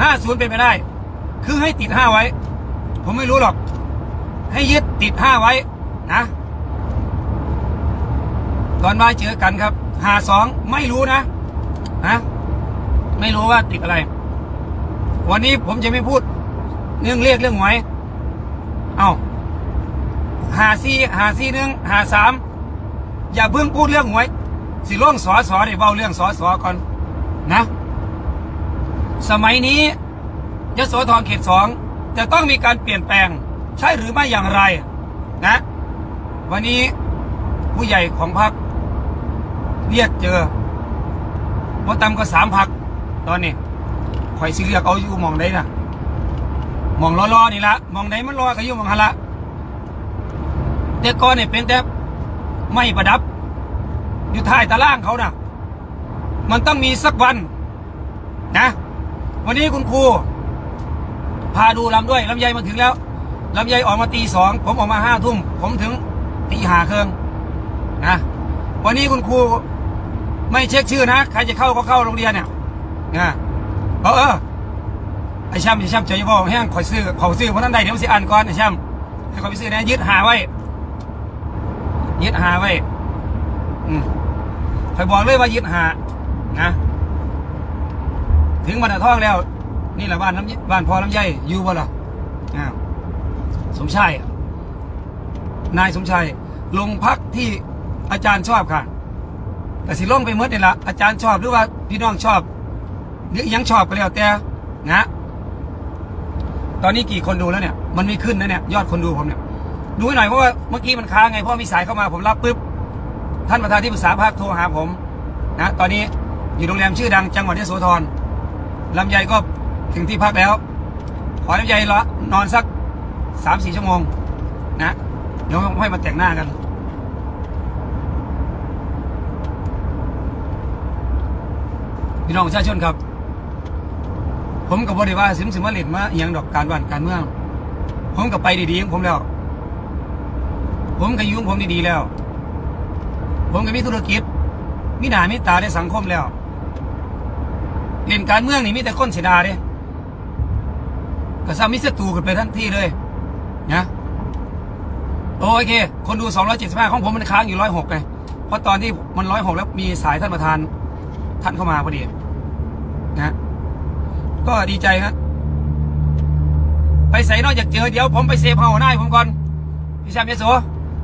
ห้าศูนย์เป็นไปได้ คือให้ติดห้าไว้ ผมไม่รู้หรอก ให้ยึดติดห้าไว้นะตอนบ่ายเจอกันครับหาสองไม่รู้นะนะไม่รู้ว่าติดอะไร วันนี้ผมจะไม่พูด เรื่องเรียกเรื่องหวยเอาหาซีหาซีหนึ่งหาสามอย่าเพิ่งพูดเรื่องหวย สิล่วงสอสอได้เบาเรื่องสอสอก่อนนะ สมัยนี้ยโสธรเขตสองจะต้องมีการเปลี่ยนแปลงใช่หรือไม่อย่างไรนะ วันนี้ผู้ใหญ่ของพรรคเรียกเจอพอตำก็สามพักตอนนี้ข่อยสิเรียกเอาอยู่มองใดนะมองรอๆนี่ละมองไหนมันรอก็อยู่มองหันละแต่ก่อนเนี่ยเป็นแต่ไม่ประดับ อยู่ท้ายตารางเขานะ่ะ มันต้องมีสักวันนะ วันนี้คุณครูพาดูลำด้วยลำไยมาถึงแล้วลำไยออกมาตีสองผมออกมาห้าทุ่มผมถึงตีหาเครื่องนะวันนี้คุณครูไม่เช็คชื่อนะใครจะเข้าก็เข้าโรงเรียนเนี่ยนะเออเออไอ้ช่ำไอ้ช่ำเจยบอกแห้งคอยซื้อขอซื้อเพราะนั้นใดเดี๋ยวมันสิอ่านก่อนไอ้ช่ำให้คอยไปซื้อนะยึดหาไว้ยึดหาไว้อืมคอยบอกเลยว่ายึดหานะ ถึงวันท่องแล้ว นี่แหละบ้านน้ำบ้านพอน้ำใยอยู่บ่ล่ะอ้าวสมชายนายสมชายลงพักที่อาจารย์ชอบค่ะแต่สิลงไปเมื่อนี่ละอาจารย์ชอบหรือว่าพี่น้องชอบหรือยังชอบก็แล้วแต่นะตอนนี้กี่คนดูแล้วเนี่ย มันไม่ขึ้นนะเนี่ยยอดคนดูผมเนี่ย ดูให้หน่อยเพราะว่าเมื่อกี้มันค้างไงเพราะมีสายเข้ามาผมรับปุ๊บท่านประธานที่ปรึกษาภาคโทรหาผมนะตอนนี้อยู่โรงแรมชื่อดังจังหวัดยโสธร ลำไยก็ถึงที่พักแล้ว ขอลำไยละนอนสักสามสี่ชั่วโมง นะ เดี๋ยวค่อยมาแต่งหน้ากัน พี่น้องประชาชนครับ ผมกับบริวารสิมสิมาเล่นมาอหย่างดอกการบ้านการเมือง ผมกับไปดีๆของผมแล้ว ผมกับยุ่งผมดีๆแล้ว ผมก็มีธุรกิจมีหน้ามีตาในสังคมแล้ว เล่นการเมืองนี่มีแต่คนเสียดายเด้ก็ซ้ำมีศัตรูกันไปทันที่เลยนะโอเค คนดู 275 ของผมมันค้างอยู่ 106ไงเพราะตอนที่มัน 106 แล้วมีสายท่านประธาน ท่านเข้ามาพอดีนะก็ดีใจครับไปใส่นอกจากเจอเดี๋ยวผมไปเซฟเฮาหน้าผมก่อนพี่แชมป์ยโส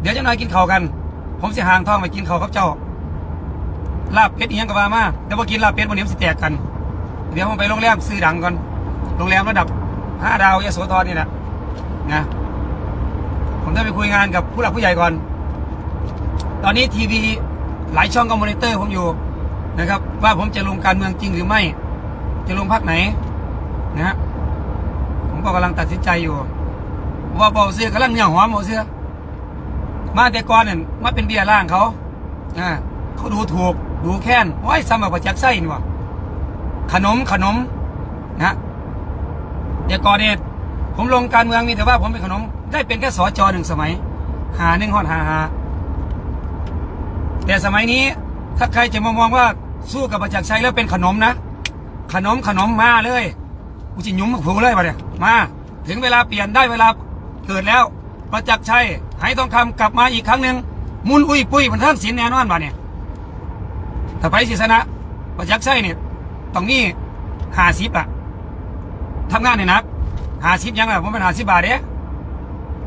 เดี๋ยวจะนอยกินข้าวกัน ผมสิหางท้องไปกินข้าวกับเจ้าลาบเป็ดอียังก็ว่ามาเดี๋ยวพอกินลาบเป็ดวันนี้มันสิแตกกัน เดี๋ยวผมไปโรงแรมซื้อดังก่อน โรงแรมระดับห้าดาวยโสธรนี่แหละนะผมต้องไปคุยงานกับผู้หลักผู้ใหญ่ก่อน ตอนนี้ทีวีหลายช่องก็มอนิเตอร์ผมอยู่นะครับ ว่าผมจะลงการเมืองจริงหรือไม่ จะลงพักไหนนะฮะผมก็กำลังตัดสินใจอยู่ ว่าเบาเสื้อกำลังเหนียวหัวเบาเสื้อมาแต่ก่อนเนี่ยมาเป็นเบียร์ล่างเขาอ่าเขาดูถูกดูแค้นว้ายสมัครประจักษ์ไส้นี่วะ ขนมขนมนะแต่ก่อนเนี่ยผมลงการเมืองมีแต่ว่าผมเป็นขนม ได้เป็นแค่สอจอหนึ่งสมัย หาหนึ่งหอดหาหาแต่สมัยนี้ถ้าใครจะมามองว่าสู้กับประจักษ์ชัยแล้วเป็นขนมนะ ขนมขนมมาเลยกูจะหยุ้มผูเลยมาเนี่ยมา ถึงเวลาเปลี่ยนได้เวลาเกิดแล้ว ประจักษ์ชัยหายทองคำกลับมาอีกครั้งหนึ่งมุนอุ้ยปุ้ยมันท่านสินแน่นอนมาเนี่ยถ้าไปศิษนะประจักษ์ชัยเนี่ย ตรงนี้หาสิบอะทำงานเนี่ยนะหาสิบยังอะผมเป็นหาสิบบาทเด้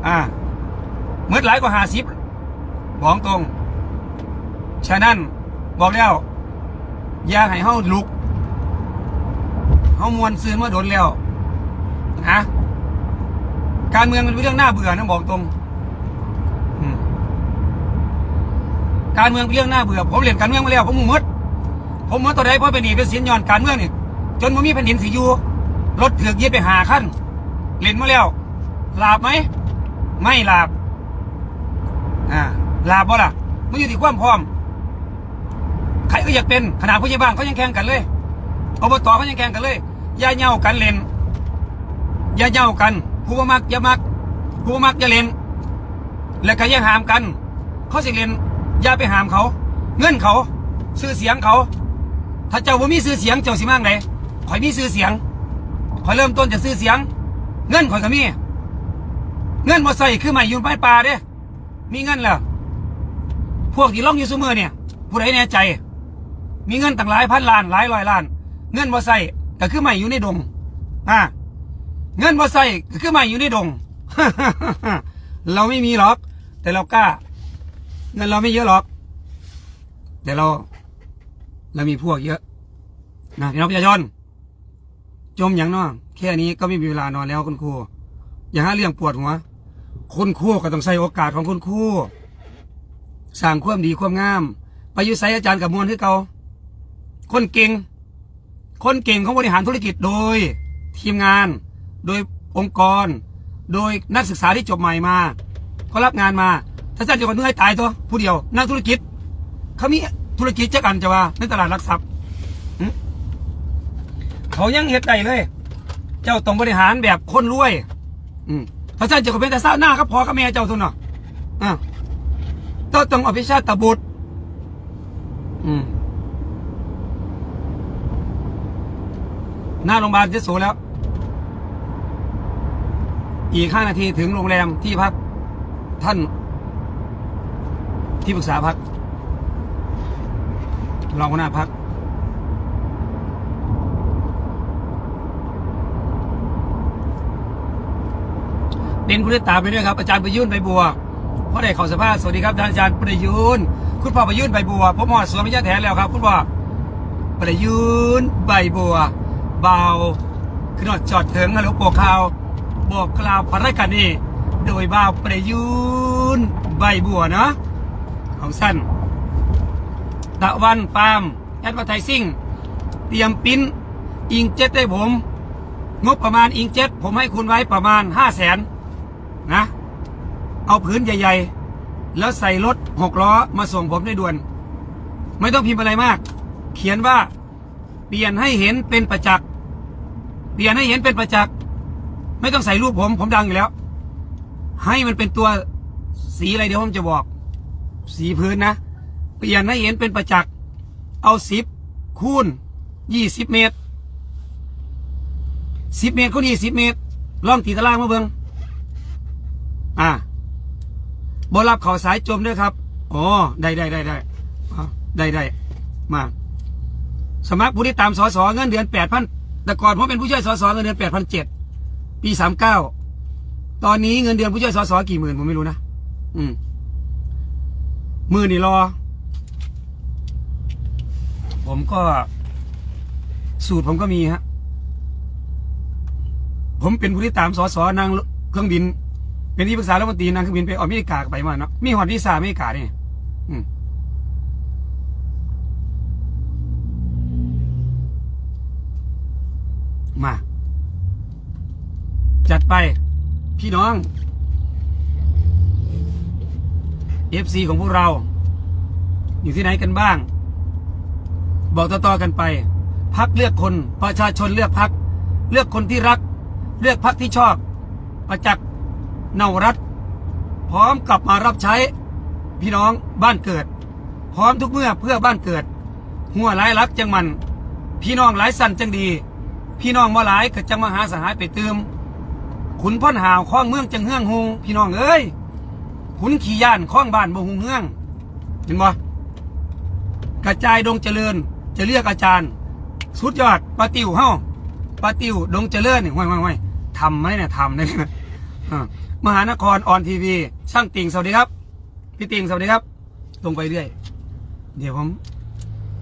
อ่าเมื่อหลายกว่าหาสิบบอกตรง ฉะนั้นบอกแล้ว อย่าให้เฮาลุกเฮามวนซืนมาโดนแล้วนะการเมืองมันเป็นเรื่องน่าเบื่อนะบอกตรงการเมืองเป็นเรื่องน่าเบื่อผมเล่นการเมืองมาแล้วผมมุด ผมมุดตัวใดเพราะเป็นหนี้เป็นสินย้อนการเมืองนี่จนผมมีแผ่นดินสีอยู่รถเถือกเย็บไปหาขั้นเล่นมาแล้วลาบไหม ไม่ลาบอ่าลาบบ่ล่ะมันอยู่ที่ความพร้อมใครก็อยากเป็นขนาดผู้ใหญ่บ้านเขายังแข่งกันเลยอบตเขายังแข่งกันเลยอย่าเย่ากันเล่นอย่าเย่ากันผู้มักอย่ามักผู้มักอย่าเล่นแล้วก็อย่าหามกัน เขาสิเล่นอย่าไปหามเขา เงินเขา ชื่อเสียงเขา ถ้าเจ้าบ่มีชื่อเสียงเจ้าสิมั่งไหนข่อยมีชื่อเสียงข่อยเริ่มต้นจะซื้อเสียง เงินข่อยก็มี เงินมาใส่คือใหม่อยู่ใต้ป่าเด้ มีเงินแล้วพวกที่ล่องอยู่ซุมือเนี่ย ผู้ใดแน่ใจ มีเงินตั้งหลายพันล้านหลายร้อยล้าน เงินมาใส่ก็คือใหม่อยู่ในดงอ่าเงินมาใส่ก็คือใหม่อยู่ในดงเราไม่มีหรอก แต่เรากล้า เงินเราไม่เยอะหรอก แต่เรา เรามีพวกเยอะนะพี่น้องประชาชนจมอย่างเน้อแค่นี้ก็ไม่มีเวลานอนแล้วคุณครูอย่าหาเรื่องปวดหัวคุณครูก็ต้องใส่โอกาสของคุณครูสร้างความดีความงามไปยุไสอาจารย์กับมวลที่เกาคนเก่ง คนเก่งของบริหารธุรกิจโดยทีมงาน โดยองค์กร โดยนักศึกษาที่จบใหม่มาเขารับงานมา ถ้าอาจารย์จะมาเนื่อยตายตัวผู้เดียว นักธุรกิจเขามี ธุรกิจจักอันจะว่า ในตลาดหลักทรัพย์เขายังเฮ็ดได้เลย เจ้าต้องบริหารแบบคนรวย อืมถ้าท่านจะเป็นแต่เศร้าหน้าก็พอกับแม่เจ้าทุนเนาะอ่าเจ้าต้องอภิชาติบุตร อืมหน้าโรงพยาบาลเจโสแล้ว อีกห้านาทีถึงโรงแรมที่พักท่านที่ปรึกษาพัก รองหัวหน้าพักเป็นผู้ติดตามไปด้วยครับอาจารย์ประยุนใบบัวพ่อได้เขอสภาพสวัสดีครับท่านอาจารย์ประยุนคุณพ่อประยุนใบบัวพ่อหมอดสวนพิจาแทนแล้วครับคุณพ่อประยุนใบบัวเบาขึ้นรถจอดถึงฮัลโหลโปกข่าวบอกกล่าวภารกันนี่โดยบ่าวประยุนใบบัวเนาะของสั้น ตะวันฟาร์มแอดเวอร์ไทซิ่งเตรียมปิ้นอิงเจ็ตได้ผม งบประมาณอิงเจ็ตผมให้คุณไว้ประมาณห้าแสนนะ เอาพื้นใหญ่ ๆ แล้วใส่รถหกล้อมาส่งผมได้ด่วน ไม่ต้องพิมพ์อะไรมาก เขียนว่า เปลี่ยนให้เห็นเป็นประจักษ์เปลี่ยนให้เห็นเป็นประจักษ์ไม่ต้องใส่รูปผม ผมดังอยู่แล้ว ให้มันเป็นตัวสีอะไรเดี๋ยวผมจะบอก สีพื้นนะ เปลี่ยนให้เห็นเป็นประจักษ์เอาสิบคูณยี่สิบเมตรสิบเมตรคูณยี่สิบเมตรลองตีตารางมาเบิงอ่าบรับเขาสายจมด้วยครับอ๋อได้ได้ได้ได้ได้ได้มาสมัครผู้ที่ตามสอสอเงินเดือนแปดพันแต่ก่อนผมเป็นผู้ช่วยสอสอเงินเดือนแปดพันเจ็ดปีสามเก้าตอนนี้เงินเดือนผู้ช่วยสอสอกี่หมื่นผมไม่รู้นะ อืมมือนี่รอ ผมก็ สูตรผมก็มีฮะ ผมเป็นผู้ที่ตามสอสอนางเครื่องบิน เป็นที่ปรึกษารัฐมนตรีนางเครื่องบินไปอเมริกาไปมาเนาะมีหอดวีซาอเมริกาเนี่ยมมา จัดไป พี่น้อง FC ของพวกเรา อยู่ที่ไหนกันบ้าง บอกต่อๆกันไป พักเลือกคนประชาชนเลือกพัก เลือกคนที่รัก เลือกพักที่ชอบ ประจักษ์เนารัฐ พร้อมกลับมารับใช้ พี่น้องบ้านเกิด พร้อมทุกเมื่อเพื่อบ้านเกิด หัวหลายรักจังมัน พี่น้องหลายสั่นจังดี พี่น้องมาหลายก็จังมาหาสหายไปเติมขุนพ่นหาวข้องเมืองจังเฮืองฮงพี่น้องเอ้ยขุนขี่ย่านข้องบ้านบ่ฮงเฮือง เห็นบ่กระจายดงเจริญ จะเรียกอาจารย์ สุดยอดปาติวเฮ้าปาติวดงเจริญเนี่ห่วยห่วยห่วยทำไหมเนี่ยทำเนี่ยอ่ามหานครออนทีวีช่างติ่งสวัสดีครับ พี่ติ่งสวัสดีครับ ตรงไปเรื่อย เดี๋ยวผม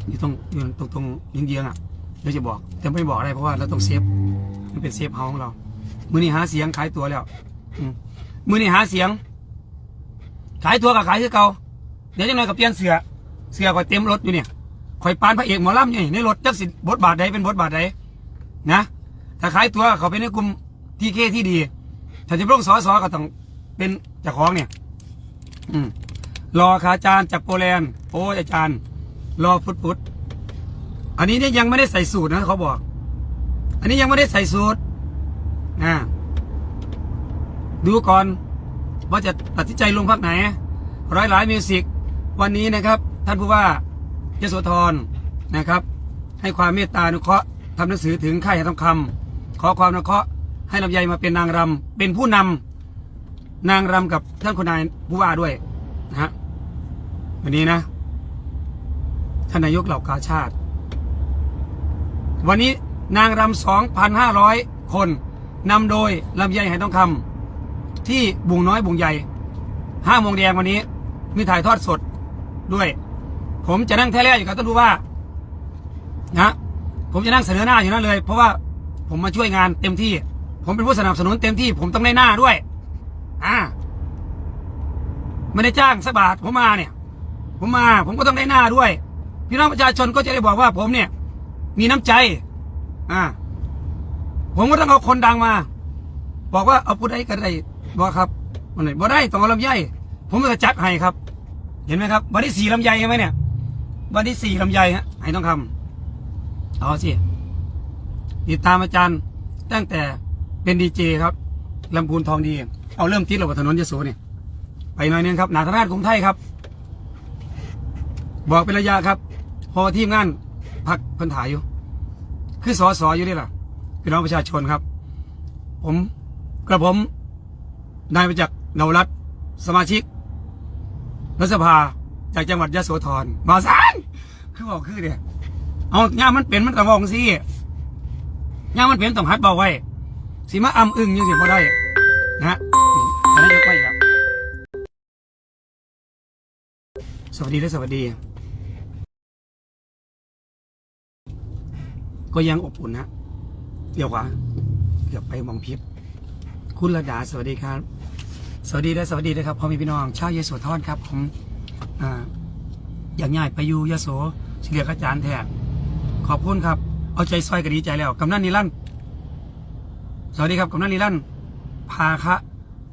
อยู่ตรงอยู่ตรงตรงเยื้องอะเดี๋ยวจะบอก แต่ไม่บอกอะไรเพราะว่าเราต้องเซฟมันเป็นเซฟเฮาของเรา มือนี้หาเสียงขายตัวแล้วอมือนี้หาเสียง ขายตัวกับขายคือเก่าเดี๋ยวจะน้อยกับเปลี่ยนเสือ เสือคอยเต็มรถอยู่เนี่ย คอยปานพระเอกหมอลำอยู่นี่ในรถจักสิบทบาทใดเป็นบทบาทใดนะถ้าขายตัวเขาเป็นในกลุ่มทีเคที่ดี ถ้าจะลงสอสอก็ต้องเป็นจ้าของเนี่ย อืมรอขาจารย์จากโปแลนด์โอ้ยอาจารย์ รอฟุดฟุดอันนี้เนี่ยยังไม่ได้ใส่สูตรนะเขาบอก อันนี้ยังไม่ได้ใส่สูตรนะดูก่อนว่าจะตัดสินใจลงพักไหน ร้อยหลายมิวสิกวันนี้นะครับ ท่านผู้ว่า ยโสธรนะครับ ให้ความเมตตาอนุเคราะห์ทำหนังสือถึงค่ายทองคำขอความอนุเคราะห์ให้ลำไยมาเป็นนางรำเป็นผู้นำนางรำกับท่านคุณนายผู้ว่าด้วยนะฮะวันนี้นะท่านนายกเหล่ากาชาติ วันนี้นางรำสองพันห้าร้อยคนนำโดยลำไยไหทองคำที่บุงน้อยบุงใหญ่ห้าโมงแดงวันนี้ มีถ่ายทอดสดด้วย ผมจะนั่งแท้แรกอยู่กับท่านผู้ว่า นะ ผมจะนั่งเสนอหน้าอยู่นั่นเลย เพราะว่าผมมาช่วยงานเต็มที่ ผมเป็นผู้สนับสนุนเต็มที่ ผมต้องได้หน้าด้วย อ่าไม่ได้จ้างสักบาทผมมาเนี่ย ผมมา ผมก็ต้องได้หน้าด้วย พี่น้องประชาชนก็จะได้บอกว่า ผมเนี่ย มีน้ำใจ อ่า ผมก็ต้องเอาคนดังมา บอกว่าเอาผู้ใดก็ได้บอกครับวันไหนบ่ได้ต้องเอาลำไยผมจะจัดให้ครับ เห็นไหมครับวันที่สี่ลำไยใช่ไหมเนี่ย วันที่สี่ลำไยฮะให้ต้องคำเอาสิติดตามอาจารย์ตั้งแต่เป็นดีเจครับลำพูนทองดี เอาเริ่มติดเราบนถนนยโสเนี่ยไปหน่อยนึงครับนาธราชกรุงไทยครับ บอกเป็นระยะครับ พอทีมงานพักพิ่นถ่ายอยู่ คือสอสออยู่นี่แหละพี่น้องประชาชนครับ ผมกระผมนายประจักษ์นวรัตนสมาชิกรัฐสภา จากจังหวัดยะโสธรมาสานคือบอกคือเนี่ยเอางานมันเป็นมันกระบอกสิงานมันเป็นต้องฮัดเบาไว้สีมาอำอึ้งยังสิบ่ได้นะฮะอันนั้ยกไปครับ สวัสดีและสวัสดี ก็ยังอบอุ่นนะเดี๋ยวขวาเกือบไปมองพิษคุณระดาสวัสดีครับ สวัสดีและสวัสดีนะครับพ่อแม่พี่น้องชาวยโสธรครับผม อ่าอย่างง่ายไปอยู่ยโสเฉลียกอาจารย์แทนขอบคุณครับ เอาใจซอยก็ดีใจแล้วกำนันนิรันด์สวัสดีครับกำนันนิรันด์พาคะ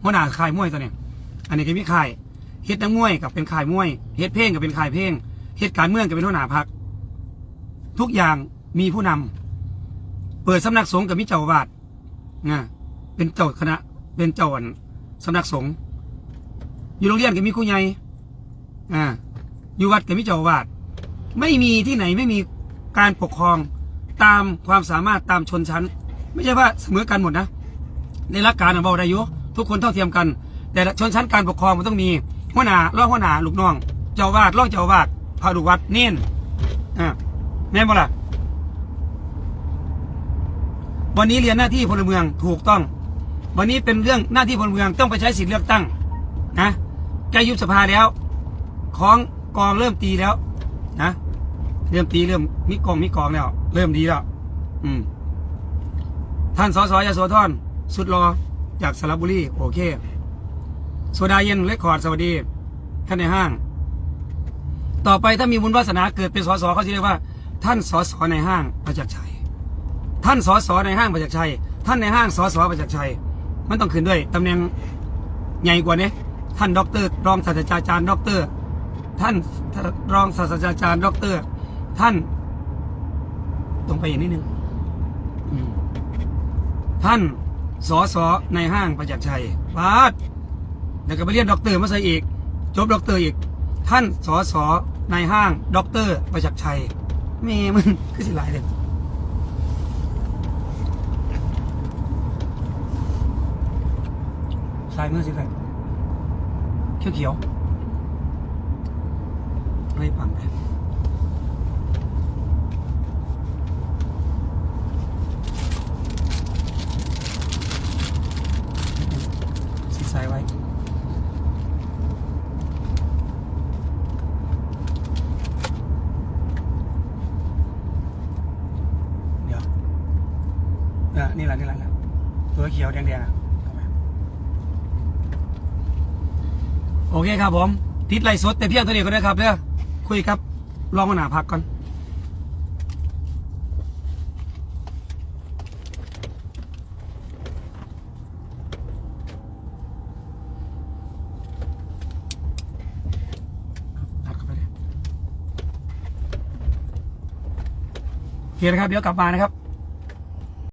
หัวนาคายมวยตัวเนี้ยอันนี้ก็มีค่ายเฮ็ดนักมวยกับเป็นคายมวยเฮ็ดเพลงกับเป็นคายเพลงเฮ็ดการเมืองกับเป็นหัวหน้าพัก ทุกอย่างมีผู้นำเปิดสำนักสงฆ์กับมิเจ้าอาวาดนะเป็นเจ้าคณะเป็นเจ้าอันสำนักสงฆ์อยู่โรงเรียนกับมีครูใหญ่ อ่าอยู่วัดกับมิเจ้าวาดไม่มีที่ไหนไม่มีการปกครองตามความสามารถตามชนชั้น ไม่ใช่ว่าเสมอกันหมดนะในหลักการของเราได้ยุทุกคนเท่าเทียมกัน แต่ชนชั้นการปกครองมันต้องมีหัวหน้ารองหัวหน้าลูกน้อง เจ้าวาดรองเจ้าวาดพาลูกวัดเน้นอ่าแม่นบ่ล่ะวันนี้เรียนหน้าที่พลเมืองถูกต้อง วันนี้เป็นเรื่องหน้าที่พลเมืองต้องไปใช้สิทธิ์เลือกตั้งนะใกล้ยุบสภาแล้ว ของกองเริ่มตีแล้ว นะเริ่มตีเริ่มมีกองมีกองแล้ว เริ่มดีแล้วอืมท่านสสยโสธรสุดรอจากสระบุรีโอเคโซดาเย็นเลคคอร์ดสวัสดีท่านในห้าง ต่อไปถ้ามีบุญวาสนาเกิดเป็นสสเขาจะเรียกว่า ท่านสสในห้างประจักษ์ชัยท่านสสในห้างประจักษ์ชัยท่านในห้างสสประจักษ์ชัยมันต้องขึ้นด้วยตำแหน่งใหญ่กว่านี้ท่านด็อกเตอร์รองศาสตราจารย์ด็อกเตอร์ ท่านรองศาสตราจารย์ ดร ท่าน ตรงไปอีกนิดนึงท่านสอสอในห้างประจักษ์ชัยปาดแล้วก็ไปเรียนด็อกเตอร์มาใส่อีก จบด็อกเตอร์อีก ท่านสอสอในห้างด็อกเตอร์ประจักษ์ชัยแม่มึงคือสิหลายเลยซ้ายมือสิครับเขียวเขียว ไม่ปังไปสิซ้ายไว้เดี๋ยวนี่แหละนี่แหละนะตัวเขียวแดงๆอะโอเคครับผม ติดไลฟ์สดแต่เพียงเท่านี้ก็ได้ครับเด้อ คุยครับลองมาหนาพักก่อนเข้าไปเลยโอเคนะครับ เดี๋ยวกลับมานะครับ